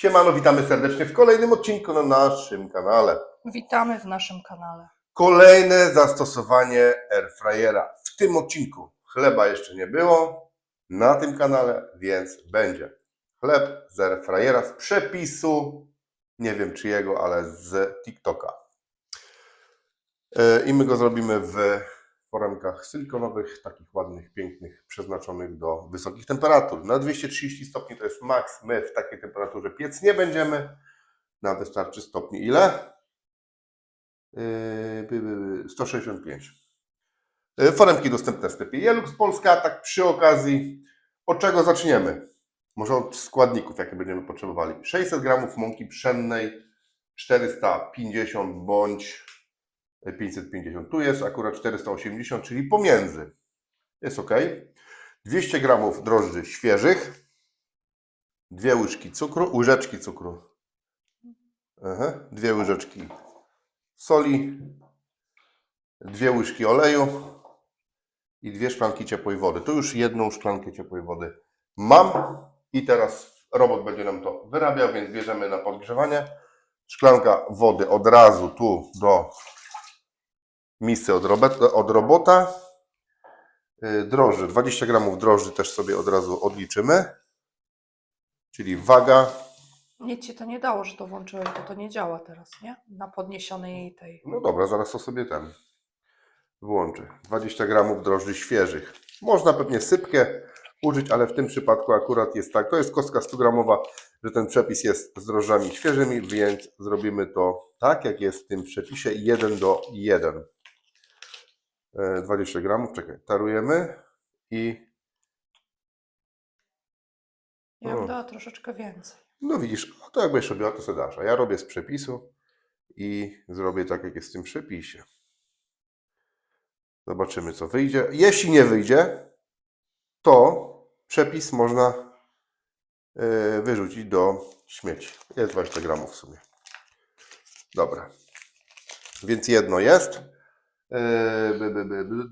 Siemano, witamy serdecznie w kolejnym odcinku na naszym kanale. Witamy w naszym kanale. Kolejne zastosowanie airfryera. W tym odcinku chleba jeszcze nie było na tym kanale, więc będzie. Chleb z airfryera z przepisu, nie wiem czyjego, ale z TikToka. E, I my go zrobimy w foremkach silikonowych, takich ładnych, pięknych, przeznaczonych do wysokich temperatur. Na 230 stopni to jest maks. My w takiej temperaturze piec nie będziemy. Nam wystarczy stopni ile? Yy, by- by- by, 165. Yy, Foremki dostępne w sklepie Jelux Polska. Tak przy okazji, od czego zaczniemy? Może od składników, jakie będziemy potrzebowali. 600 gramów mąki pszennej, 450 bądź 550. Tu jest akurat 480, czyli pomiędzy. Jest ok. 200 gramów drożdży świeżych, dwie łyżki cukru, łyżeczki cukru, Aha, dwie łyżeczki soli, dwie łyżki oleju i dwie szklanki ciepłej wody. Tu już jedną szklankę ciepłej wody mam i teraz robot będzie nam to wyrabiał, więc bierzemy na podgrzewanie. Szklanka wody od razu tu do misy od, robot, od robota. Yy, Drożdże, 20 gramów drożdży też sobie od razu odliczymy. Czyli waga, Nic ci to nie dało, że to włączyłeś, bo to nie działa teraz, nie? Na podniesionej tej. No dobra, zaraz to sobie ten włączę. 20 gramów drożdży świeżych. Można pewnie sypkę użyć, ale w tym przypadku akurat jest tak. To jest kostka 100 gramowa, że ten przepis jest z drożdżami świeżymi, więc zrobimy to tak, jak jest w tym przepisie 1 do 1. E, 20 gramów, czekaj, tarujemy i Ja bym dała troszeczkę więcej. no widzisz, a to jak będziesz robiła, to sobie dasz. A ja robię z przepisu i zrobię tak, jak jest w tym przepisie. Zobaczymy, co wyjdzie. Jeśli nie wyjdzie, to przepis można e, wyrzucić do śmieci. Jest 20 gramów w sumie. Dobra. Więc jedno jest.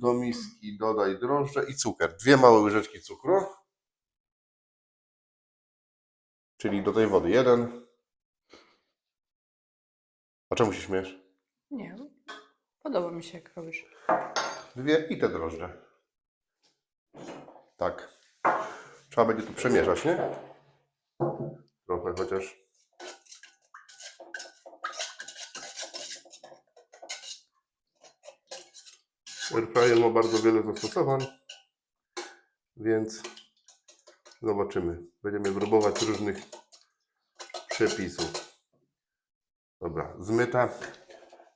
Do miski dodaj drożdże i cukier. Dwie małe łyżeczki cukru. Czyli do tej wody jeden. A czemu się śmiesz? Nie. Podoba mi się, jak robisz. Dwie i te drożdże. Tak. Trzeba będzie tu przemieszać, nie? Trochę chociaż. Airfryer ma bardzo wiele zastosowań, więc zobaczymy. Będziemy próbować różnych przepisów. Dobra, zmyte.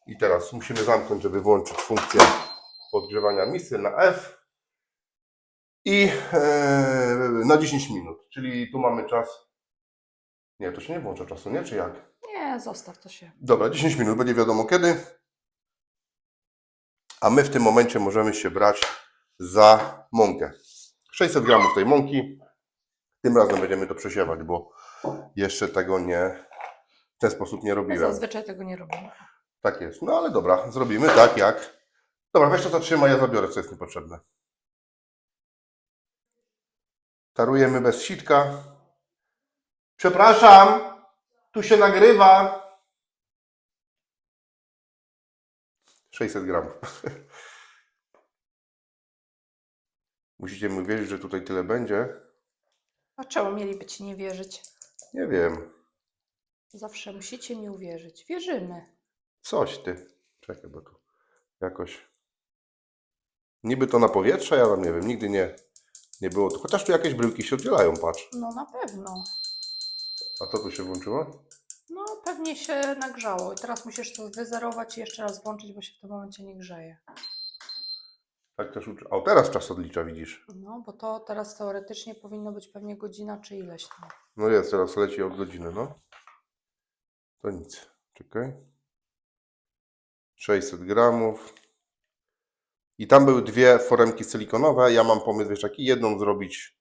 I teraz musimy zamknąć, żeby włączyć funkcję podgrzewania misy na F i e, na 10 minut, czyli tu mamy czas. Nie, to się nie włącza czasu, nie? Czy jak? Nie, zostaw to się. Dobra, 10 minut, będzie wiadomo kiedy. A my w tym momencie możemy się brać za mąkę. 600 gramów tej mąki. Tym razem będziemy to przesiewać, bo jeszcze tego nie w ten sposób nie Ja robiłem. zazwyczaj tego nie robię. Tak jest. No ale dobra, zrobimy tak jak. Dobra, weź to zatrzymaj, ja zabiorę, co jest niepotrzebne. Tarujemy bez sitka. Przepraszam, tu się nagrywa. 600 gramów. Musicie mi wierzyć, że tutaj tyle będzie. A czemu mieliby ci nie wierzyć? Nie wiem. Zawsze musicie mi uwierzyć. Wierzymy. Coś ty. Czekaj, bo tu jakoś. Niby to na powietrze, ja tam nie wiem, nigdy nie, nie było. Chociaż tu jakieś bryłki się oddzielają, patrz. No na pewno. A co tu się włączyło? No pewnie się nagrzało. I teraz musisz to wyzerować i jeszcze raz włączyć, bo się w tym momencie nie grzeje. Tak też uczy. O, teraz czas odlicza, widzisz. No, bo to teraz teoretycznie powinno być pewnie godzina czy ileś tam. No jest, teraz leci od godziny, no. To nic. Czekaj. 600 gramów. I tam były dwie foremki silikonowe. Ja mam pomysł, wiesz, jaki? Jedną zrobić,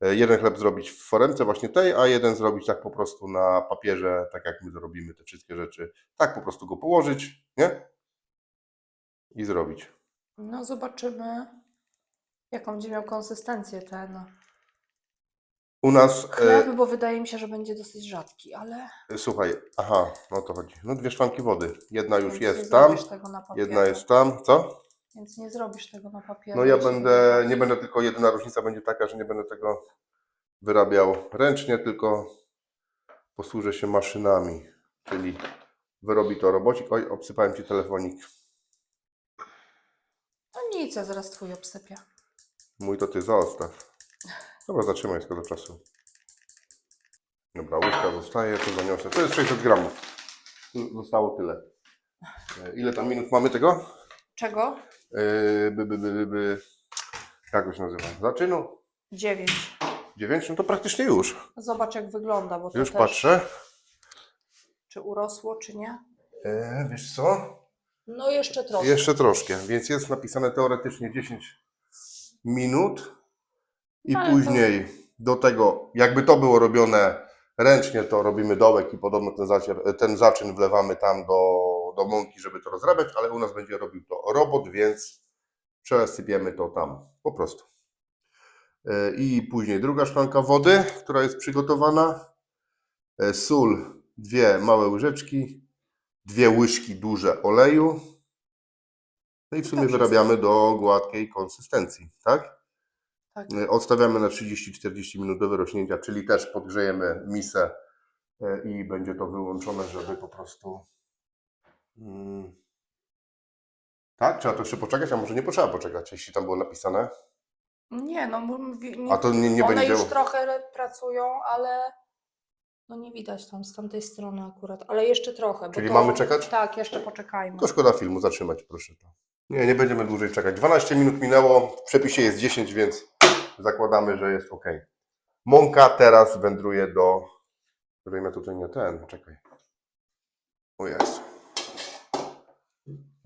jeden chleb zrobić w foremce właśnie tej, a jeden zrobić tak po prostu na papierze, tak jak my zrobimy te wszystkie rzeczy. Tak po prostu go położyć, nie? I zrobić. No, zobaczymy, jaką będzie miał konsystencję ten. U nas, e, Chleb, bo wydaje mi się, że będzie dosyć rzadki, ale słuchaj, aha, no to chodzi. No dwie szklanki wody. Jedna już jest tam, jedna jest tam. Co? Więc nie zrobisz tego na papierze. No ja będę, nie będę tylko, jedyna różnica będzie taka, że nie będę tego wyrabiał ręcznie, tylko posłużę się maszynami, czyli wyrobi to robocik. Oj, obsypałem Ci telefonik. No nic, ja zaraz twój obsypię. Mój to Ty zostaw. Dobra, zatrzymaj szkoda czasu. Dobra, łyżka zostaje, to zaniosę. To jest 600 gramów. Tu Zostało tyle. E, Ile tam minut mamy tego? Czego? Yy, by, by, by, by, by. Jak to się nazywa? Zaczynu? Dziewięć. 9? No to praktycznie już. Zobacz jak wygląda, bo to Już też, patrzę. czy urosło, czy nie. E, wiesz co? No jeszcze trochę. Jeszcze troszkę, więc jest napisane teoretycznie 10 minut i Ale to- później do tego, jakby to było robione ręcznie, to robimy dołek i podobno ten, zacier, ten zaczyn wlewamy tam do, do mąki, żeby to rozrabiać, ale u nas będzie robił to robot, więc przesypiemy to tam po prostu. E, I później druga szklanka wody, która jest przygotowana. E, Sól, dwie małe łyżeczki, dwie łyżki duże oleju. No i w sumie wyrabiamy do gładkiej konsystencji, tak? Tak. E, Odstawiamy na 30-40 minut do wyrośnięcia, czyli też podgrzejemy misę i będzie to wyłączone, żeby po prostu. Mm, tak? Trzeba to jeszcze poczekać, a może nie potrzeba poczekać, jeśli tam było napisane. Nie, no mówi- nie, A to nie, nie one będzie. już trochę pracują, ale no nie widać tam z tamtej strony akurat, ale jeszcze trochę. bo Czyli to- mamy czekać? Tak, jeszcze poczekajmy. To szkoda filmu, zatrzymać proszę to. Nie, nie będziemy dłużej czekać. 12 minut minęło, w przepisie jest 10, więc zakładamy, że jest ok. Mąka teraz wędruje do... Ja tutaj nie ten, czekaj. O jest.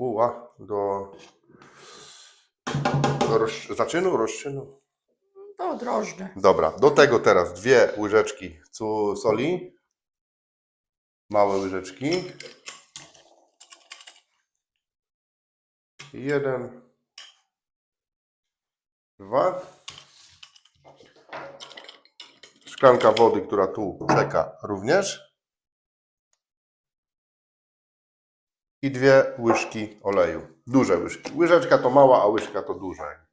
Uła, do... do roz... zaczynu, rozczynu. No drożdży. Dobra, do tego teraz dwie łyżeczki cu- soli. Małe łyżeczki. Jeden. Dwa. Szklanka wody, która tu czeka również. I dwie łyżki oleju. Duże łyżki. Łyżeczka to mała, a łyżka to duża.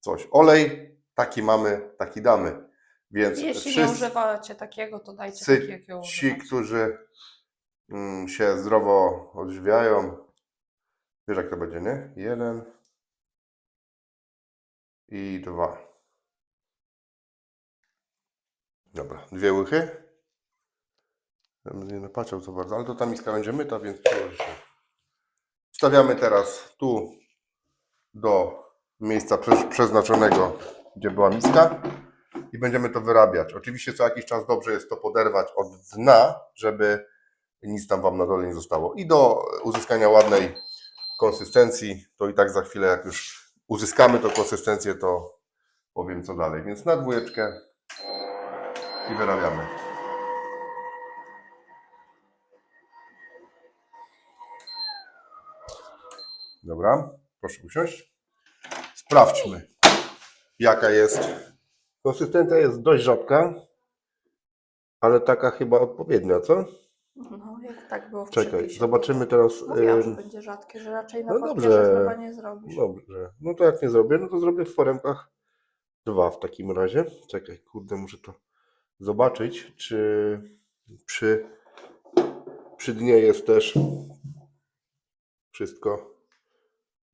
Coś. Olej taki mamy, taki damy. Więc Jeśli nie wszyscy używacie takiego, to dajcie taki, jakiego ci, używacie. którzy mm, się zdrowo odżywiają, wiesz jak to będzie, nie? Jeden i dwa. Dobra, dwie łychy. Ja bym nie napatrzał co bardzo, ale to ta miska będzie myta, więc przyłoży się. Wstawiamy teraz tu do miejsca prze- przeznaczonego, gdzie była miska i będziemy to wyrabiać. Oczywiście co jakiś czas dobrze jest to poderwać od dna, żeby nic tam Wam na dole nie zostało. I do uzyskania ładnej konsystencji, to i tak za chwilę jak już uzyskamy tą konsystencję, to powiem co dalej. Więc na dwójeczkę i wyrabiamy. Dobra, proszę usiąść. Sprawdźmy, jaka jest. Konsystencja jest dość rzadka, ale taka chyba odpowiednia, co? No, jak tak było w Czekaj, przepisie. zobaczymy teraz. Mówiłam, że będzie rzadkie, że raczej na no papierze dobrze. chyba nie zrobisz. Dobrze. No to jak nie zrobię, no to zrobię w foremkach dwa w takim razie. Czekaj, kurde, muszę to zobaczyć, czy przy, przy dnie jest też wszystko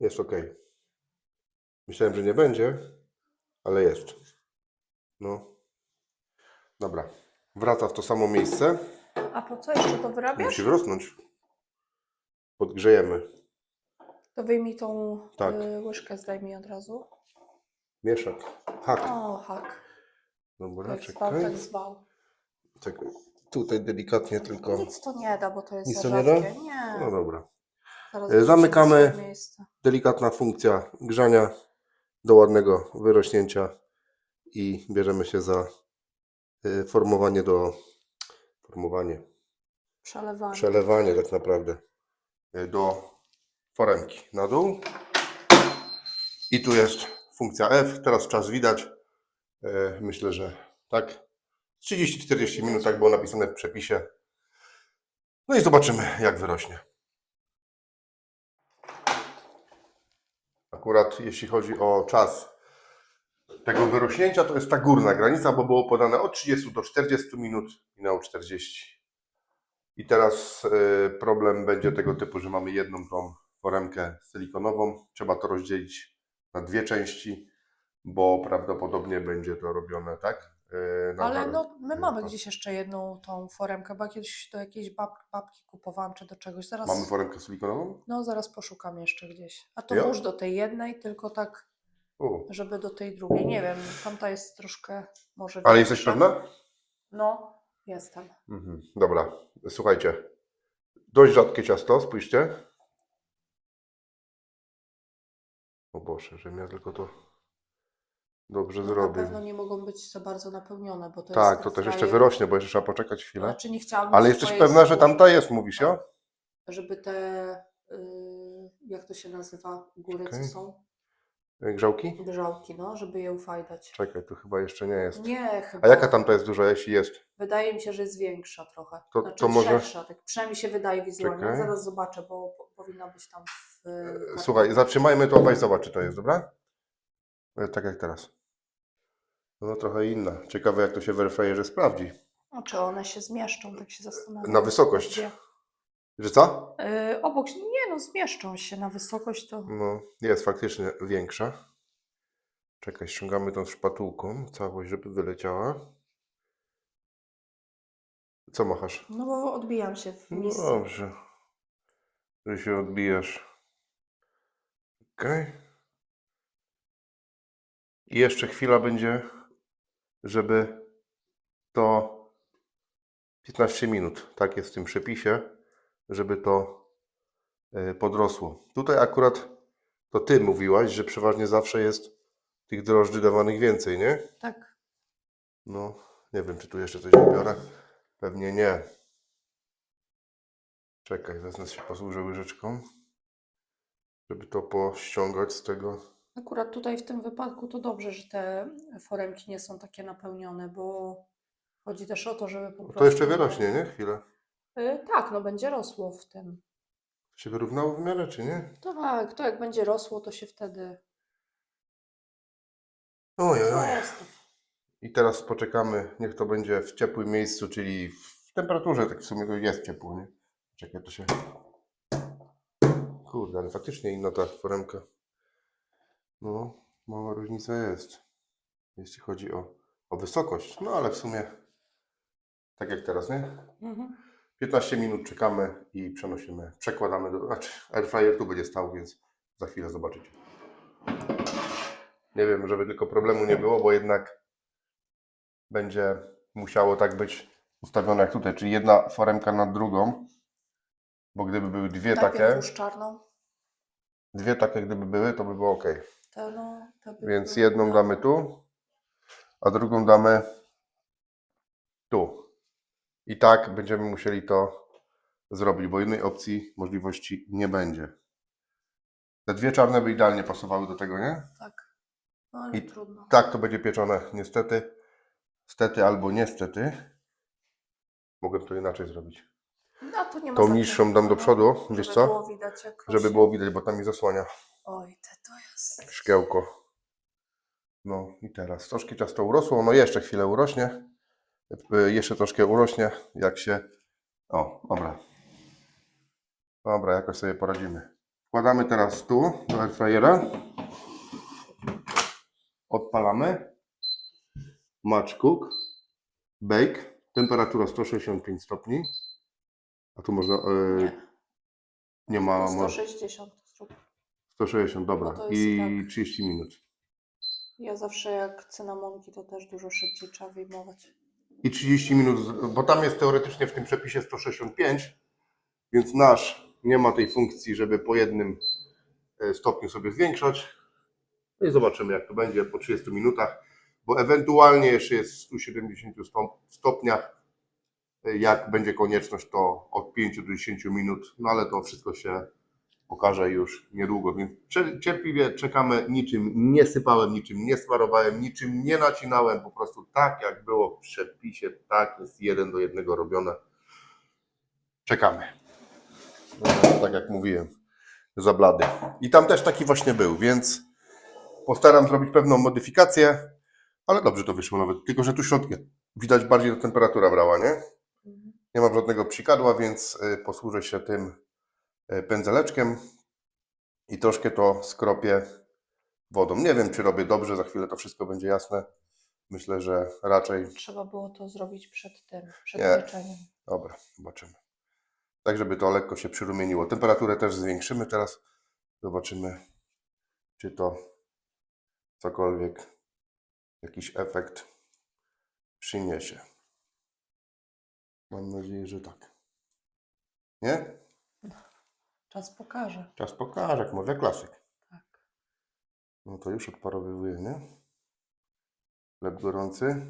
jest ok. Myślałem, że nie będzie, ale jest. No. Dobra. Wraca w to samo miejsce. A po co jeszcze to wyrabiasz? Musi wrosnąć. Podgrzejemy. To wyjmij tą Tak. y, łyżkę, zdejmij od razu. Mieszak. Hak. O, hak. Dobra, Jak zwał, czekaj. tak zwał. Czekaj. Tutaj delikatnie tylko. Nic to nie da, bo to jest Nic za to nie da? rzadkie. Nie. No dobra. E, zamykamy. Delikatna funkcja grzania do ładnego wyrośnięcia i bierzemy się za y, formowanie do formowanie, Przelewanie. przelewanie tak naprawdę y, do foremki na dół. I tu jest funkcja F. Teraz czas widać. E, Myślę, że tak. 30-40 minut, tak było napisane w przepisie. No i zobaczymy, jak wyrośnie. Akurat jeśli chodzi o czas tego wyrośnięcia, to jest ta górna granica, bo było podane od 30 do 40 minut, minęło 40. I teraz y, problem będzie tego typu, że mamy jedną tą foremkę silikonową. Trzeba to rozdzielić na dwie części, bo prawdopodobnie będzie to robione tak. Y, Ale parę- no, my mamy gdzieś jeszcze jedną tą foremkę, bo kiedyś do jakiejś bab, babki kupowałam, czy do czegoś. Zaraz, Mamy foremkę silikonową? no zaraz poszukam jeszcze gdzieś. A to włóż do tej jednej, tylko tak, U. żeby do tej drugiej. Nie wiem, tamta jest troszkę może Ale jesteś pewna? No, jestem. Mhm. Dobra, słuchajcie. Dość rzadkie ciasto, spójrzcie. O Boże, żebym ja tylko to dobrze No, na zrobił. pewno nie mogą być za bardzo napełnione, bo to Tak, jest to też jeszcze wyrośnie, bo jeszcze trzeba poczekać chwilę. Znaczy nie chciałabym Ale jesteś pewna, że tamta jest, mówisz, jo? Żeby te, y, jak to się nazywa, góry Okej. co są? Grzałki? Grzałki, no, żeby je ufajdać. Czekaj, tu chyba jeszcze nie jest. Nie, chyba. A jaka tamta jest duża, jeśli jest? Wydaje mi się, że jest większa trochę. To- znaczy to może- szersza, tak przynajmniej się wydaje wizualnie. Czekaj. Zaraz zobaczę, bo po, powinna być tam w. E, Słuchaj, zatrzymajmy to, weź zobacz, czy to jest, dobra? E, Tak jak teraz. No trochę inna. Ciekawe, jak to się w airfryerze sprawdzi. No, czy one się zmieszczą, tak się zastanawiam. Na wysokość. Gdzie? Że co? Yy, obok, nie no, zmieszczą się na wysokość, to No, jest faktycznie większa. Czekaj, ściągamy tą szpatułką całość, żeby wyleciała. Co machasz? no bo odbijam się w No misce. dobrze. Że się odbijasz. Okej. I jeszcze chwila będzie, żeby to 15 minut, tak jest w tym przepisie, żeby to e, podrosło. Tutaj akurat to ty mówiłaś, że przeważnie zawsze jest tych drożdży dawanych więcej, nie? Tak. No, nie wiem, czy tu jeszcze coś wybiorę. Pewnie nie. Czekaj, wezmę się posłużę łyżeczką, żeby to pościągać z tego. Akurat tutaj w tym wypadku to dobrze, że te foremki nie są takie napełnione, bo chodzi też o to, żeby po prostu. To jeszcze wyrośnie, nie? Chwilę. Yy, tak, no będzie rosło w tym. Się wyrównało w miarę, czy nie? Tak, to jak będzie rosło, to się wtedy. Oj, oj, oj. I teraz poczekamy, niech to będzie w ciepłym miejscu, czyli w temperaturze, tak w sumie to jest ciepło, nie? Czekaj, to się... Kurde, ale faktycznie inna ta foremka. No, mała różnica jest, jeśli chodzi o, o wysokość. No, ale w sumie tak jak teraz, nie? Mhm. 15 minut czekamy i przenosimy, przekładamy do... Znaczy, airfryer tu będzie stał, więc za chwilę zobaczycie. Nie wiem, żeby tylko problemu nie było, bo jednak będzie musiało tak być ustawione jak tutaj, czyli jedna foremka nad drugą, bo gdyby były dwie Najpierw takie, włóż czarną. dwie takie gdyby były, to by było ok. No, Więc jedną damy tu, a drugą damy tu. I tak będziemy musieli to zrobić, bo innej opcji, możliwości nie będzie. Te dwie czarne by idealnie pasowały do tego, nie? Tak. No, ale I- trudno. Tak, to będzie pieczone niestety. Stety albo niestety. Mogę to inaczej zrobić. No, to nie ma Tą znaczenia, niższą dam do no, przodu, żeby wiesz co? Było widać, jak Żeby było widać, bo tam mi zasłania Oj, te to jest. szkiełko. No i teraz troszkę ciasto urosło, no jeszcze chwilę urośnie. Y, Jeszcze troszkę urośnie, jak się... O, dobra. Dobra, jakoś sobie poradzimy. Wkładamy teraz tu, do airfryera. Odpalamy. Match cook. Bake. Temperatura 165 stopni. A tu można... y, Nie, nie ma... mo- 160 zrób. 160, dobra. No I tak. 30 minut. Ja zawsze jak cynamonki, to też dużo szybciej trzeba wyjmować. i 30 minut, bo tam jest teoretycznie w tym przepisie 165, więc nasz nie ma tej funkcji, żeby po jednym e, stopniu sobie zwiększać. No i zobaczymy, jak to będzie po 30 minutach, bo ewentualnie jeszcze jest w 170 stop- stopniach. E, Jak będzie konieczność, to od 5 do 10 minut, no ale to wszystko się pokażę już niedługo. Więc cierpliwie czekamy. Niczym nie sypałem, niczym nie smarowałem, niczym nie nacinałem. Po prostu tak jak było w przepisie, tak jest jeden do jednego robione. Czekamy. No, tak jak mówiłem, za blady. I tam też taki właśnie był, więc postaram zrobić pewną modyfikację, ale dobrze to wyszło nawet. Tylko, że tu środkiem widać bardziej ta temperatura brała, nie? Nie mam żadnego psikadła, więc y, posłużę się tym pędzeleczkiem i troszkę to skropię wodą. Nie wiem, czy robię dobrze, za chwilę to wszystko będzie jasne. Myślę, że raczej. Trzeba było to zrobić przed tym, przed Nie. pieczeniem. Dobra, zobaczymy. Tak, żeby to lekko się przyrumieniło. Temperaturę też zwiększymy teraz. Zobaczymy, czy to cokolwiek, jakiś efekt przyniesie. Mam nadzieję, że tak. Nie? Czas pokaże. Czas pokaże, jak mówię, klasyk. Tak. No to już odparowywuje, nie? Chleb gorący.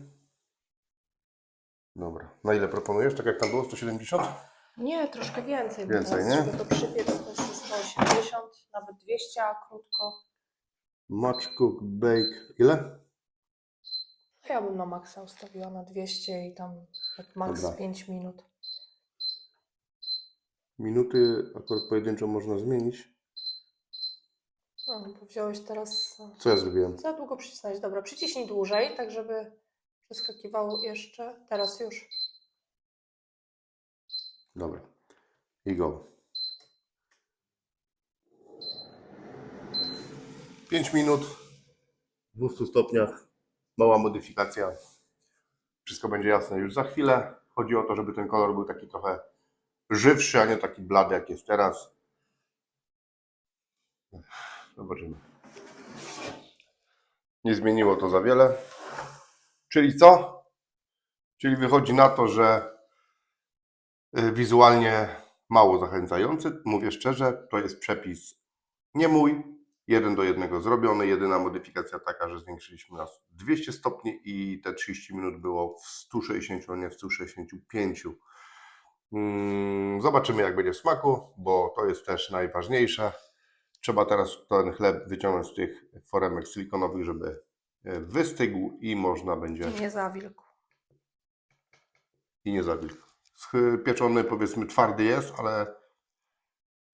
Dobra. Na ile proponujesz? Tak jak tam było? 170? Nie, troszkę więcej. bo Więcej, teraz, nie? Żeby to przypiec, to jest 180, nawet 200, a krótko. Match cook, bake. Ile? Ja bym na maksa ustawiła na 200 i tam max Dobra. 5 minut. Minuty akurat pojedynczo można zmienić. No, bo wziąłeś teraz e, Co ja zrobiłem? za długo przycisnąć. Dobra, przyciśnij dłużej, tak żeby przeskakiwało jeszcze. Teraz już. Dobra. I go. 5 minut w 200 stopniach. Mała modyfikacja. Wszystko będzie jasne już za chwilę. Chodzi o to, żeby ten kolor był taki trochę żywszy, a nie taki blady, jak jest teraz. Zobaczymy. Nie zmieniło to za wiele. Czyli co? Czyli wychodzi na to, że y, wizualnie mało zachęcający. Mówię szczerze, to jest przepis nie mój, jeden do jednego zrobiony. Jedyna modyfikacja taka, że zwiększyliśmy nas 200 stopni i te 30 minut było w 160, a nie w 165. Mm, Zobaczymy, jak będzie w smaku, bo to jest też najważniejsze. Trzeba teraz ten chleb wyciągnąć z tych foremek silikonowych, żeby y, wystygł i można będzie I nie zawilkł. i nie zawilkł. Pieczony powiedzmy twardy jest, ale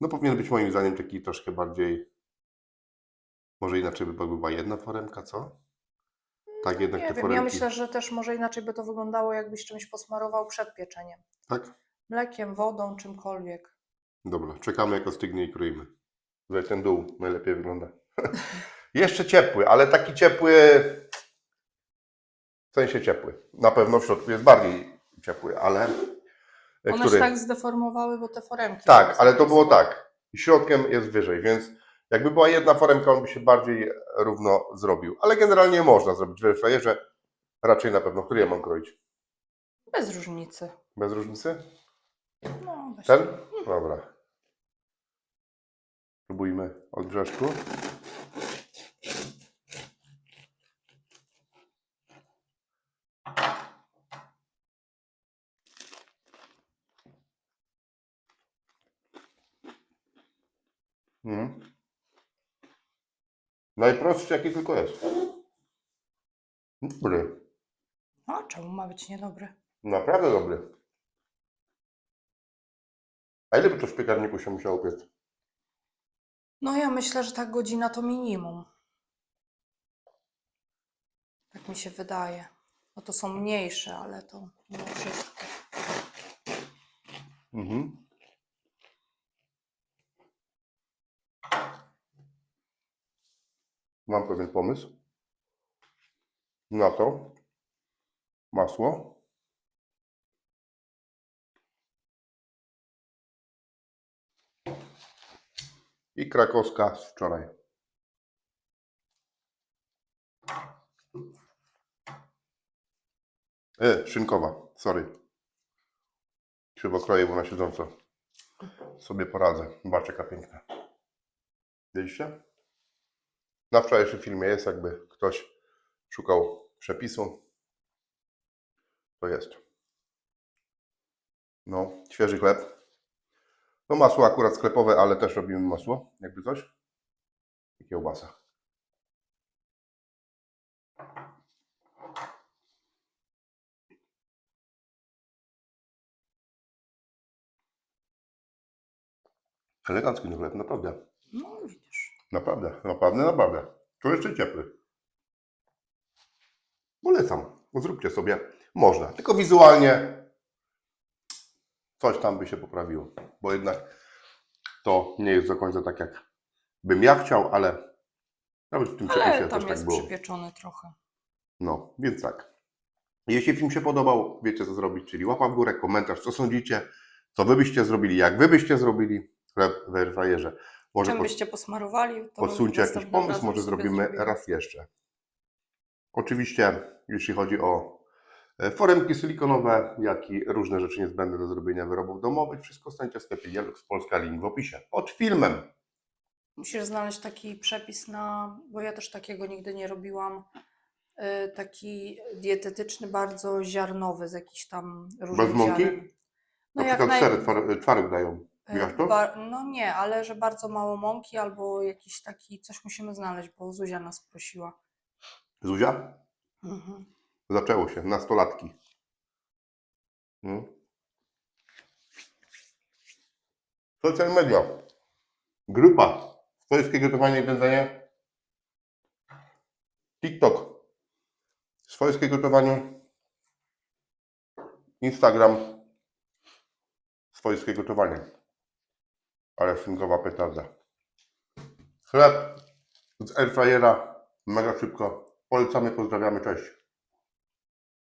no powinien być moim zdaniem taki troszkę bardziej może inaczej by była jedna foremka, co? Tak jednak Nie te wiem, foremki. ja myślę, że też może inaczej by to wyglądało, jakbyś czymś posmarował przed pieczeniem. Tak? Mlekiem, wodą, czymkolwiek. Dobra, czekamy jak ostygnie i kroimy. Tutaj ten dół najlepiej wygląda. Jeszcze ciepły, ale taki ciepły w sensie ciepły. Na pewno w środku jest bardziej ciepły, ale One który? się tak zdeformowały, bo te foremki. Tak, ale to było tak. Środkiem jest wyżej, więc jakby była jedna foremka, on by się bardziej równo zrobił. Ale generalnie można zrobić w frajerze. Raczej na pewno. Który ja mam kroić? Bez różnicy. Bez różnicy? No. Ten? Dobra. Próbujmy od brzeszku. Mhm. Najprostszy jaki tylko jest. Dobry. A czemu ma być niedobry? Naprawdę dobry. A ile by to w piekarniku się musiało piec? No ja myślę, że ta godzina to minimum. Tak mi się wydaje. No to są mniejsze, ale to mimo wszystko. Mhm. Mam pewien pomysł na to. Masło. I krakowska z wczoraj. E, szynkowa, sorry. Krzywokroję, bo na siedząco sobie poradzę. Zobaczcie, jaka piękna. Widzieliście? Na wczorajszym filmie jest, jakby ktoś szukał przepisu. To jest. No, świeży chleb. To masło akurat sklepowe, ale też robimy masło, jakby coś. I kiełbasa. Elegancki ten chleb, naprawdę. No widzisz. Naprawdę, naprawdę, naprawdę. To jeszcze ciepły. Polecam. Zróbcie sobie. Można. Tylko wizualnie coś tam by się poprawiło. Bo jednak to nie jest do końca tak, jak bym ja chciał, ale nawet w tym przepisie też tam tak jest było. przypieczony trochę. No, więc tak. Jeśli film się podobał, wiecie co zrobić, czyli łapa w górę, komentarz, co sądzicie, co wy byście zrobili, jak wy byście zrobili chleb w airfryerze. Może Czym pod- byście posmarowali, to podsuńcie jakiś pomysł, może zrobimy raz jeszcze. Oczywiście, jeśli chodzi o foremki silikonowe, jak i różne rzeczy niezbędne do zrobienia wyrobów domowych, wszystko w sklepie Jelux Polska, link w opisie. Pod filmem. Musisz znaleźć taki przepis na, bo ja też takiego nigdy nie robiłam, y, taki dietetyczny, bardzo ziarnowy z jakichś tam różnych Bez mąki? ziaren. Na No jak przykład naj... sery twar- twaróg dają. Widziałaś to? ba- No nie, ale że bardzo mało mąki albo jakiś taki, coś musimy znaleźć, bo Zuzia nas prosiła. Zuzia? Mhm. Zaczęło się, nastolatki. No. Social media. Grupa. Swojskie gotowanie i jedzenie. TikTok. Swojskie gotowanie. Instagram. Swojskie gotowanie. Ale szynkowa petarda. Chleb z airfryera. Mega szybko. Polecamy, pozdrawiamy, cześć.